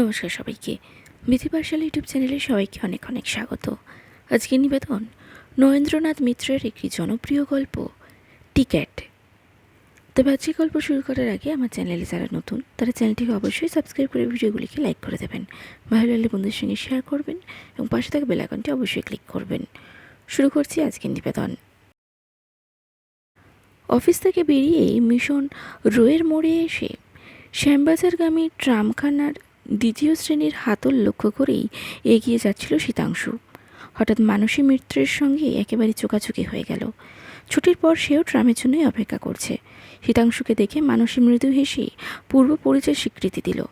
নমস্কার সবাইকে। বিধিপাশাল ইউটিউব চ্যানেলে সবাইকে অনেক অনেক স্বাগত। আজকের নিবেদন নরেন্দ্রনাথ মিত্রের একটি জনপ্রিয় গল্প, টিকেট। তবে আজকের গল্প শুরু করার আগে আমার চ্যানেলে যারা নতুন, তারা চ্যানেলটিকে অবশ্যই সাবস্ক্রাইব করে ভিডিওগুলিকে লাইক করে দেবেন। ভালো লাগলে বন্ধুদের সঙ্গে শেয়ার করবেন এবং পাশে থাকা বেলাকনটি অবশ্যই ক্লিক করবেন। শুরু করছি আজকের নিবেদন। অফিস থেকে বেরিয়ে মিশন রোয়ের মোড়ে এসে শ্যামবাজারগামী ট্রামখানার দ্বিতীয় শ্রেণির হাতল লক্ষ্য করেই এগিয়ে যাচ্ছিল শীতাংশু। হঠাৎ মানসী মিত্রের সঙ্গে একেবারে চোকাচুকি হয়ে গেল। ছুটির পর সেও ট্রামের জন্যই অপেক্ষা করছে। শীতাংশুকে দেখে মানসী মৃদু হেসে পূর্ব পরিচয় স্বীকৃতি দিল।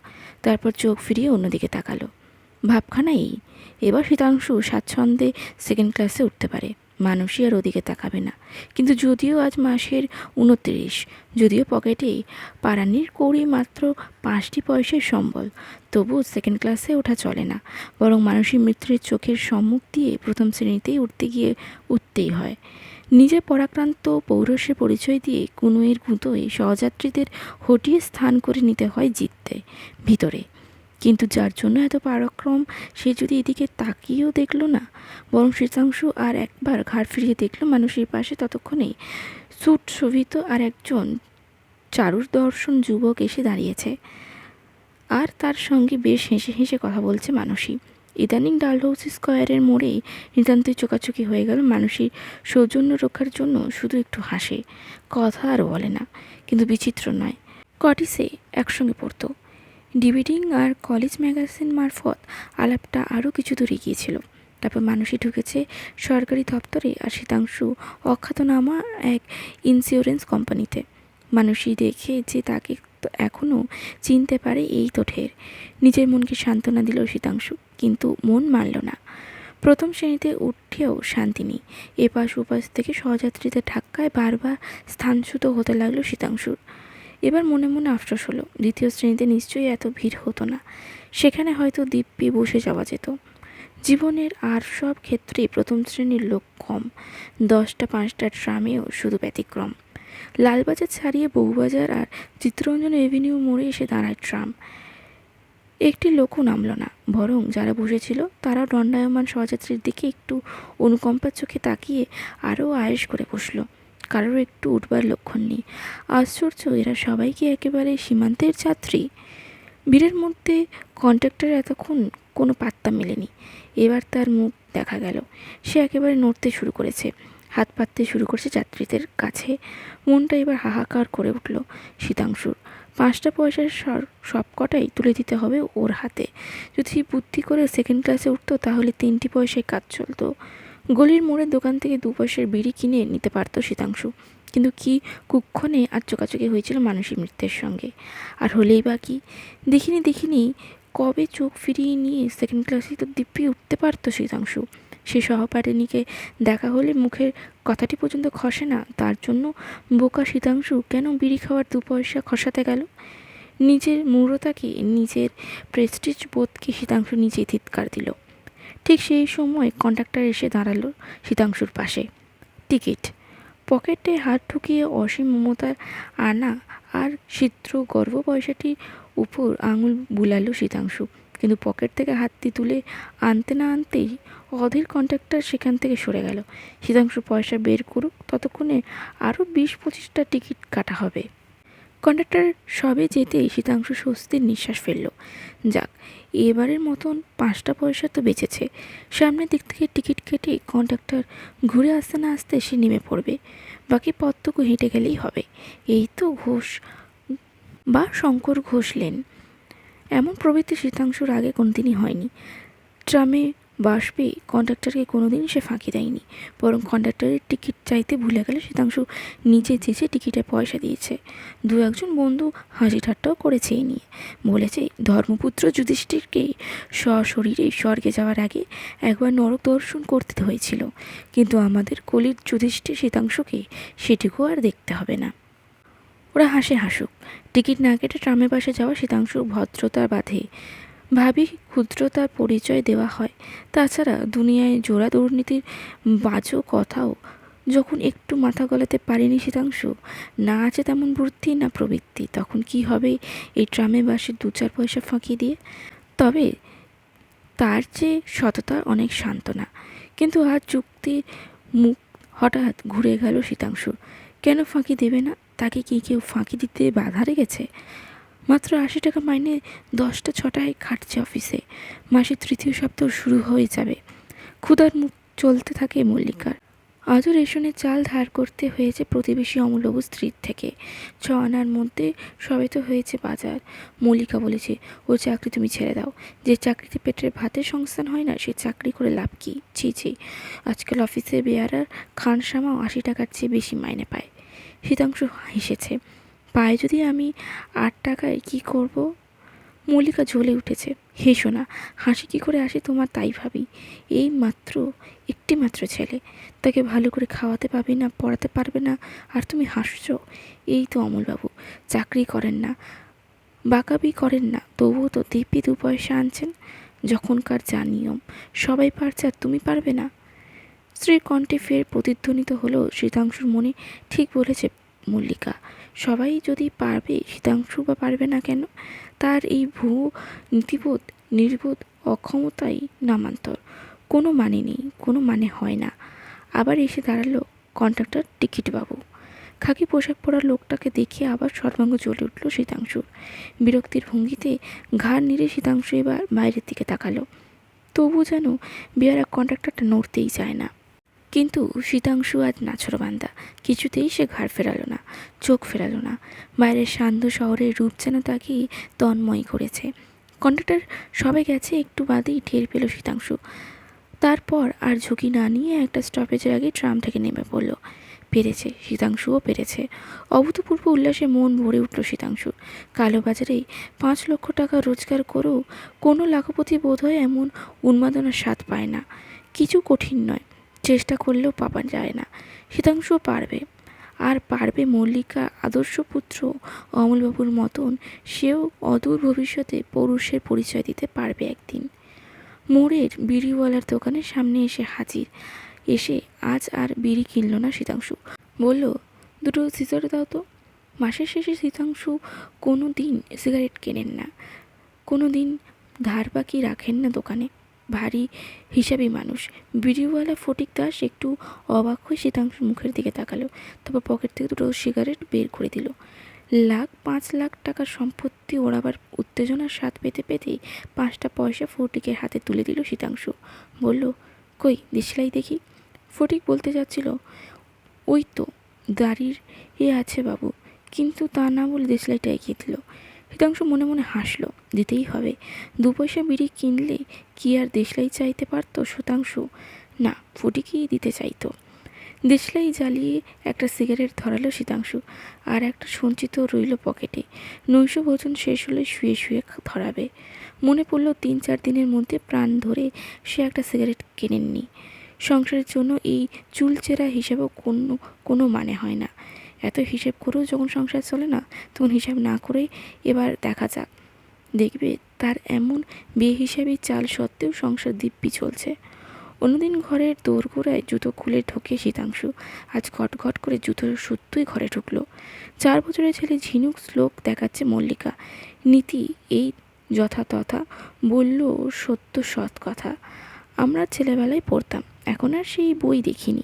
তারপর চোখ ফিরিয়ে অন্যদিকে তাকালো। ভাবখানা এই, এবার শীতাংশু স্বাচ্ছন্দ্যে সেকেন্ড ক্লাসে উঠতে পারে। মানুষই আর ওদিকে তাকাবে না। কিন্তু যদিও আজ মাসের উনত্রিশ, যদিও পকেটে পারানির কৌড়ি মাত্র পাঁচটি পয়সার সম্বল, তবুও সেকেন্ড ক্লাসে ওঠা চলে না। বরং মানসী মিত্রের চোখের সম্মুখ দিয়ে প্রথম শ্রেণীতেই উঠতে গিয়ে উঠতেই হয়। নিজে পরাক্রান্ত পৌরসে পরিচয় দিয়ে কুনুয়ের গুঁতোয় সহযাত্রীদের হটিয়ে স্থান করে নিতে হয় জিততে। ভিতরে কিন্তু যার জন্য এত পরাক্রম, সে যদি এদিকে তাকিয়েও দেখল না, বরং শীতাংশু আর একবার ঘাড় ফিরিয়ে দেখল মানুষের পাশে ততক্ষণে স্যুট শোভিত আর একজন চারুর দর্শন যুবক এসে দাঁড়িয়েছে। আর তার সঙ্গে বেশ হেসে হেসে কথা বলছে মানসী। ইদানিং ডালহৌসি স্কোয়ারের মোড়ে নিতান্তই চোকাচুকি হয়ে গেল মানুষের সৌজন্য রক্ষার জন্য শুধু একটু হাসে। কথা আর বলে না, কিন্তু বিচিত্র নয়। কটিসে একসঙ্গে পড়তো। ডিভিডিং আর কলেজ ম্যাগাজিন মারফত আলাপটা আরও কিছু দূরে গিয়েছিল তারপর মানুষই ঢুকেছে সরকারি দপ্তরে আর শীতাংশু অখ্যাতনামা এক ইন্স্যুরেন্স কোম্পানিতে মানুষই দেখে যে তাকে তো এখনও চিনতে পারে এই তো ঢের নিজের মনকে সান্ত্বনা দিল শীতাংশু, কিন্তু মন মানল না। প্রথম শ্রেণীতে উঠেও শান্তি নেই। এপাশ ওপাশ থেকে সহযাত্রীদের ধাক্কায় বারবার স্থানচ্যুত হতে লাগল শীতাংশুর। এবার মনে মনে আফসোস হলো, দ্বিতীয় শ্রেণীতে নিশ্চয়ই এত ভিড় হতো না। সেখানে হয়তো দিব্যি বসে যাওয়া যেত। জীবনের আর সব ক্ষেত্রেই প্রথম শ্রেণির লোক কম। দশটা পাঁচটা ট্রামেও শুধু ব্যতিক্রম। লালবাজার ছাড়িয়ে বউবাজার আর চিত্তরঞ্জন এভিনিউ মোড়ে এসে দাঁড়ায় ট্রাম। একটি লোকও নামল না, বরং যারা বসেছিল তারাও দণ্ডায়মান সহযাত্রীর দিকে একটু অনুকম্পার চোখে তাকিয়ে আরও আয়েস করে বসল। কারোর একটু উঠবার লক্ষণ নেই। আশ্চর্য, এরা সবাই কি একেবারে সীমান্তের যাত্রী? ভিড়ের মধ্যে কন্ট্রাক্টর এতক্ষণ কোনো পাত্তা মেলেনি। এবার তার মুখ দেখা গেল। সে একেবারে নড়তে শুরু করেছে। হাত পাততে শুরু করছে যাত্রীদের কাছে। মনটা এবার হাহাকার করে উঠল শীতাংশুর। পাঁচটা পয়সার সর সব কটাই তুলে দিতে হবে ওর হাতে। যদি বুদ্ধি করে সেকেন্ড ক্লাসে উঠতো তাহলে তিনটি পয়সায় কাজ চলতো। গলির মোড়ের দোকান থেকে দু পয়সার বিড়ি কিনে নিতে পারতো শীতাংশু। কিন্তু কি কুক্ষণে আর চোকাচোকি হয়েছিল মানসী মৃত্যের সঙ্গে? আর হলেই বা কি? দেখিনি দেখিনি, কবে চোখ ফিরিয়ে নিয়ে সেকেন্ড ক্লাসে তো দিব্যি উঠতে পারতো শীতাংশু। সে সহপাঠিনীকে দেখা হলে মুখের কথাটি পর্যন্ত খসে না, তার জন্য বোকা শীতাংশু কেন বিড়ি খাওয়ার দু পয়সা খসাতে গেল? নিজের মূঢ়তাকে, নিজের প্রেস্টিজ বোধকে শীতাংশু নিজেই ধিৎকার দিল। ঠিক সেই সময় কন্ডাক্টর এসে দাঁড়াল শীতাংশুর পাশে। টিকিট। পকেটে হাত ঢুকিয়ে অসীম মমতার আনা আর চিত্র গর্ব পয়সাটির উপর আঙুল বুলালো শীতাংশু। কিন্তু পকেট থেকে হাতটি তুলে আনতে না আনতেই অধীর কন্ট্রাক্টর সেখান থেকে সরে গেল। শীতাংশু পয়সা বের করুক, ততক্ষণে আরও বিশ পঁচিশটা টিকিট কাটা হবে। কন্ডাক্টর সবে যেতেই শীতাংশু স্বস্তির নিঃশ্বাস ফেলল। যাক, এবারের মতন পাঁচটা পয়সা তো বেঁচেছে। সামনের দিক থেকে টিকিট কেটে কন্ডাক্টর ঘুরে আসতে না আসতে সে নেমে পড়বে। বাকি পথটুকু হেঁটে গেলেই হবে। এই তো ঘোষ বা শঙ্কর ঘোষ লেন এমন প্রবৃত্তি শীতাংশুর আগে কোনোদিনই হয়নি। ট্রামে বাস পেয়ে কন্ডাক্টরকে কোনোদিন সে ফাঁকি দেয়নি। বরং কন্ডাক্টরের টিকিট চাইতে ভুলে গেলে শীতাংশু নিজে চেঁচে টিকিটে পয়সা দিয়েছে। দু একজন বন্ধু হাসি ঠাট্টাও করেছে এই নিয়ে। বলেছে, ধর্মপুত্র যুধিষ্ঠিরকে সশরীরে স্বর্গে যাওয়ার আগে একবার নরক দর্শন করতে হয়েছিল। কিন্তু আমাদের কলির যুধিষ্ঠির শীতাংশকে সেটুকু আর দেখতে হবে না। ওরা হাসে হাসুক। টিকিট না কেটে ট্রামের পাশে যাওয়া শীতাংশু ভদ্রতার বাঁধে। ভাবি ক্ষুদ্রতার পরিচয় দেওয়া হয়। তাছাড়া দুনিয়ায় জোড়া দুর্নীতির বাজো কথাও যখন একটু মাথা গলাতে পারেনি শীতাংশু না আছে তেমন বুদ্ধি না প্রবৃত্তি, তখন কি হবে এই ট্রামে বাসে দু চার পয়সা ফাঁকি দিয়ে? তবে তার যে সততা অনেক সান্ত্বনা। কিন্তু আজ যুক্তির মুখ হঠাৎ ঘুরে গেল শীতাংশুর কেন ফাঁকি দেবে না? তাকে কি কেউ ফাঁকি দিতে বাধা রেখেছে? মাত্র আশি টাকা মাইনে দশটা ছটায় খাটছে অফিসে। মাসের তৃতীয় সপ্তাহ শুরু হয়ে যাবে। ক্ষুধার মুখ চলতে থাকে মল্লিকার। আজও রেশনের চাল ধার করতে হয়েছে প্রতিবেশী অমূল্যবাবু স্ত্রীর থেকে। ছ আনার মধ্যে সবে তো হয়েছে বাজার। মল্লিকা বলেছে ও চাকরি তুমি ছেড়ে দাও। যে চাকরিতে পেটের ভাতের সংস্থান হয় না, সে চাকরি করে লাভ কি? ছি ছি। আজকাল অফিসে বেয়ারার খানসামাও আশি টাকার চেয়ে বেশি মাইনে পায়। শীতাংশ হেসেছে। পায়ে যদি আমি আট টাকায় কি করব? মল্লিকা জ্বলে উঠেছে। হেসো না হাসি কী করে আসে তোমার তাই ভাবি। এই মাত্র একটি মাত্র ছেলে। তাকে ভালো করে খাওয়াতে পারবে না, পড়াতে পারবে না। আর তুমি হাসছো? এই তো অমলবাবু, চাকরি করেন না। বাকাবি করেন না। তবুও তো দিব্যি দু পয়সা আনছেন। যখনকার যা নিয়ম, সবাই পারছে আর তুমি পারবে না। স্ত্রীর কণ্ঠে ফের প্রতিধ্বনিত হলেও শীতাংশুর মনে ঠিক বলেছে মল্লিকা। সবাই যদি পারবে শীতাংশু বা পারবে না কেন? তার এই ভূ নীতিবোধ, নির্বোধ, অক্ষমতাই নামান্তর। কোনো মানে নেই, কোনো মানে হয় না। আবার এসে দাঁড়াল কন্ট্রাক্টর টিকিটবাবু। খাকি পোশাক পরা লোকটাকে দেখে আবার সর্বাঙ্গ জ্বলে উঠল শীতাংশুর বিরক্তির ভঙ্গিতে ঘাড় নেড়ে শীতাংশু এবার বাইরের দিকে তাকালো। তবু যেন বিয়ারা কন্ট্রাক্টরটা নড়তেই চায় না। কিন্তু শীতাংশু আজ নাছরবান্দা কিছুতেই সে ঘাড় ফেরালো না, চোখ ফেরালো না। বাইরের সান্ধ্য শহরের রূপ যেন তাকে তন্ময় করেছে। কন্ডাক্টর সবে গেছে, একটু বাদেই ঢের পেল শীতাংশু। তারপর আর ঝুঁকি না নিয়ে একটা স্টপেজের আগে ট্রাম থেকে নেমে পড়ল। পেরেছে, শীতাংশুও পেরেছে। অভূতপূর্ব উল্লাসে মন ভরে উঠল শীতাংশুর কালোবাজারে পাঁচ লক্ষ টাকা রোজগার করেও কোনো লাখপতি বোধ হয় এমন উন্মাদনার স্বাদ পায় না। কিছু কঠিন নয়। চেষ্টা করলেও পাওয়া যায় না। শীতাংশও পারবে। আর পারবে মল্লিকা আদর্শ পুত্র অমলবাবুর মতন, সেও অদূর ভবিষ্যতে পৌরুষের পরিচয় দিতে পারবে একদিন। মোড়ের বিড়িওয়ালার দোকানের সামনে এসে হাজির। এসে আজ আর বিড়ি কিনল না শীতাংশু। বলল, দুটো সিগারেট দাও তো। মাসের শেষে শীতাংশু কোনো দিন সিগারেট কেনেন না। কোনো দিন ধার বাকি রাখেন না দোকানে। ভারী হিসাবি মানুষ। বিড়িওয়ালা ফটিক দাস একটু অবাক হয়ে শীতাংশুর মুখের দিকে তাকালো তারপর পকেট থেকে দুটো সিগারেট বের করে দিল। লাখ, পাঁচ লাখ টাকার সম্পত্তি ওড়াবার উত্তেজনার স্বাদ পেতে পেতেই পাঁচটা পয়সা ফটিকের হাতে তুলে দিল শীতাংশু বলল, কই, দেশলাই দেখি। ফটিক বলতে যাচ্ছিল, ওই তো, দাড়ির এ আছে বাবু। কিন্তু তা না বলে দেশলাইটা এগিয়ে দিল। শীতাংশু মনে মনে হাসলো, দিতেই হবে। দু পয়সা বিড়ি কিনলে কি আর দেশলাই চাইতে পারতো শতাংশু? না, ফুটিকেই দিতে চাইতো। দেশলাই জ্বালিয়ে একটা সিগারেট ধরালো শীতাংশু, আর একটা সঞ্চিত রইল পকেটে। নৈশ ভোজন শেষ হলে শুয়ে শুয়ে ধরাবে। মনে পড়ল তিন চার দিনের মধ্যে প্রাণ ধরে সে একটা সিগারেট কেনেননি। সংসারের জন্য এই চুলচেরা হিসেবেও কোনো কোনো মানে হয় না। এত হিসেব করেও যখন সংসার চলে না, তখন হিসাব না করেই এবার দেখা যাক। দেখবে তার এমন বেহিসাবি চাল সত্ত্বেও সংসার দিব্যি চলছে। অন্যদিন ঘরের দোরগোড়ায় জুতো খুলে ঢোকে শীতাংশু। আজ ঘট ঘট করে জুতো সত্যই ঘরে ঢুকলো। চার বছরের ছেলে ঝিনুক শ্লোক দেখাচ্ছে মল্লিকা। নীতি এই যথাতথা বলল সত্য সৎ কথা। আমরা ছেলেবেলায় পড়তাম। এখন আর সেই বই দেখিনি।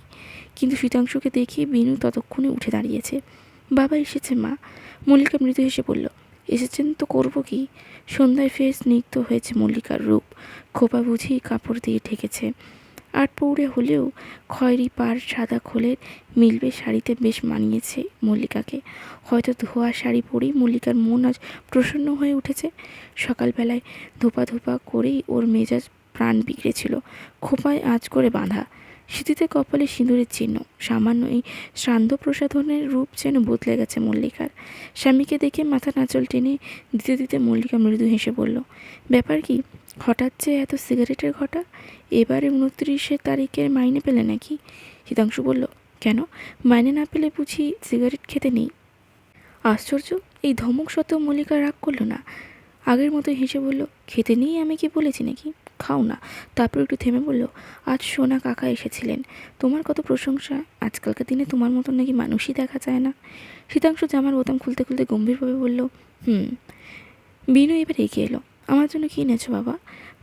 কিন্তু শীতাংশুকে দেখে বিনু ততক্ষণে উঠে দাঁড়িয়েছে। বাবা এসেছে, মা। মল্লিকা মৃদু হেসে বলল, এসেছেন তো করব কি? সন্ধ্যায় ফের স্নিগ্ধ হয়েছে মল্লিকার রূপ। খোপা বুঝি কাপড় দিয়ে ঢেকেছে। আট পৌড়ে হলেও খয়েরি পার সাদা খোলের মিলবে শাড়িতে বেশ মানিয়েছে মল্লিকাকে। হয়তো ধোয়া শাড়ি পরেই মল্লিকার মন আজ প্রসন্ন হয়ে উঠেছে। সকালবেলায় ধোপা ধোপা করেই ওর মেজাজ প্রাণ বিগড়েছিল খোপায় আঁচ করে বাঁধা। স্মৃতিতে কপালে সিঁদুরের চিহ্ন। সামান্য এই সান্ধ্য প্রসাধনের রূপ যেন বদলে গেছে মল্লিকার। স্বামীকে দেখে মাথা নাচল টেনে দিতে দিতে মল্লিকা মৃদু হেসে বলল, ব্যাপার কি? হঠাৎ যে এত সিগারেটের ঘটা? এবারে উনত্রিশে তারিখের মাইনে পেলে নাকি? শীতাংশু বলল, কেন? মাইনে না পেলে বুঝি সিগারেট খেতে নেই? আশ্চর্য! এই ধমক সত্ত্বেও মল্লিকা রাগ করল না? আগের মতো হেসে বলল, খেতে নেই আমি কি বলেছি নাকি? খাও না। তারপর একটু থেমে বলল, আজ সোনা কাকা এসেছিলেন। তোমার কত প্রশংসা। আজকালকার দিনে তোমার মতন নাকি মানুষই দেখা যায় না। শীতাংশ জামার বোতাম খুলতে খুলতে গম্ভীরভাবে বলল, হুম। বিনু এবার এগিয়ে এলো। আমার জন্য কী এনেছো বাবা?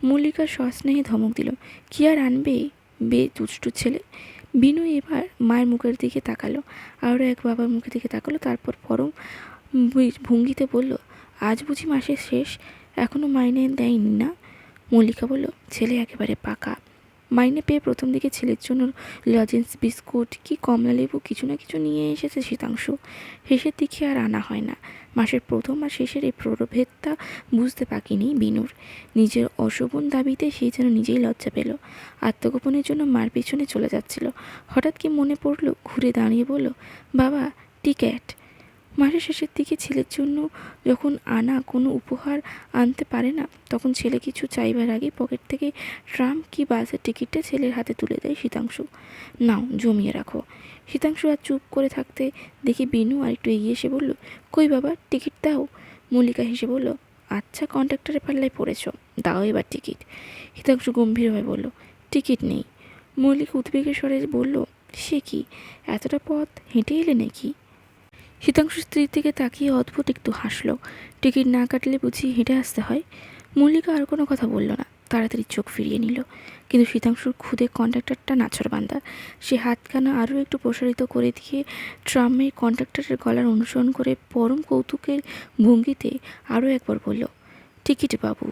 মল্লিকা সস্নেহে ধমক দিল, কি আর আনবে বে দুষ্টু ছেলে? বিনু এবার মায়ের মুখের দিকে তাকালো, আরও এক বাবার মুখের দিকে তাকালো, তারপর পরম ভঙ্গিতে বলল, আজ বুঝি মাসের শেষ। এখনও মাইনে দেয়নি না? মল্লিকা বলল, ছেলে একেবারে পাকা। মাইনে পেয়ে প্রথম দিকে ছেলের জন্য লজেন্স বিস্কুট কি কমলা লেবু কিছু না কিছু নিয়ে এসেছে শীতাংশু। শেষের দিকে আর আনা হয় না। মাসের প্রথম আর শেষের এই প্রভেদটা বুঝতে পাকিনি বিনুর। নিজের অশোভন দাবিতে সেই যেন নিজেই লজ্জা পেল। আত্মগোপনের জন্য মার পিছনে চলে যাচ্ছিল। হঠাৎ কি মনে পড়ল, ঘুরে দাঁড়িয়ে বলল, বাবা, টিকেট। মাসের শেষের দিকে ছেলের জন্য যখন আনা কোনো উপহার আনতে পারে না, তখন ছেলে কিছু চাইবার আগে পকেট থেকে ট্রাম কি বাসের টিকিটটা ছেলের হাতে তুলে দেয় শীতাংশু। নাও, জমিয়ে রাখো। শীতাংশু আর চুপ করে থাকতে দেখি বিনু আর একটু এগিয়ে এসে বলল, কই বাবা, টিকিট দাও? মল্লিকা হেসে বলল আচ্ছা কন্ট্রাক্টরের পাল্লায় পড়েছ, দাও এবার টিকিট। শীতাংশু গম্ভীরভাবে বলল, টিকিট নেই। মল্লিকা উদ্বেগের স্বরে বলল, সে কি? এতটা পথ হেঁটে এলে নাকি? শীতাংশু স্ত্রীর দিকে তাকিয়ে অদ্ভুত একটু হাসলো। টিকিট না কাটলে বুঝি হেঁটে আসতে হয়। মল্লিকা আর কোনো কথা বলল না। তাড়াতাড়ি চোখ ফিরিয়ে নিল। কিন্তু শীতাংশুর খুদে কন্ট্রাক্টরটা নাছরবান্দা সে হাতখানা আরও একটু প্রসারিত করে দিয়ে ট্রামের কন্ট্রাক্টরের গলার অনুসরণ করে পরম কৌতুকের ভঙ্গিতে আরও একবার বলল, টিকিট বাবু।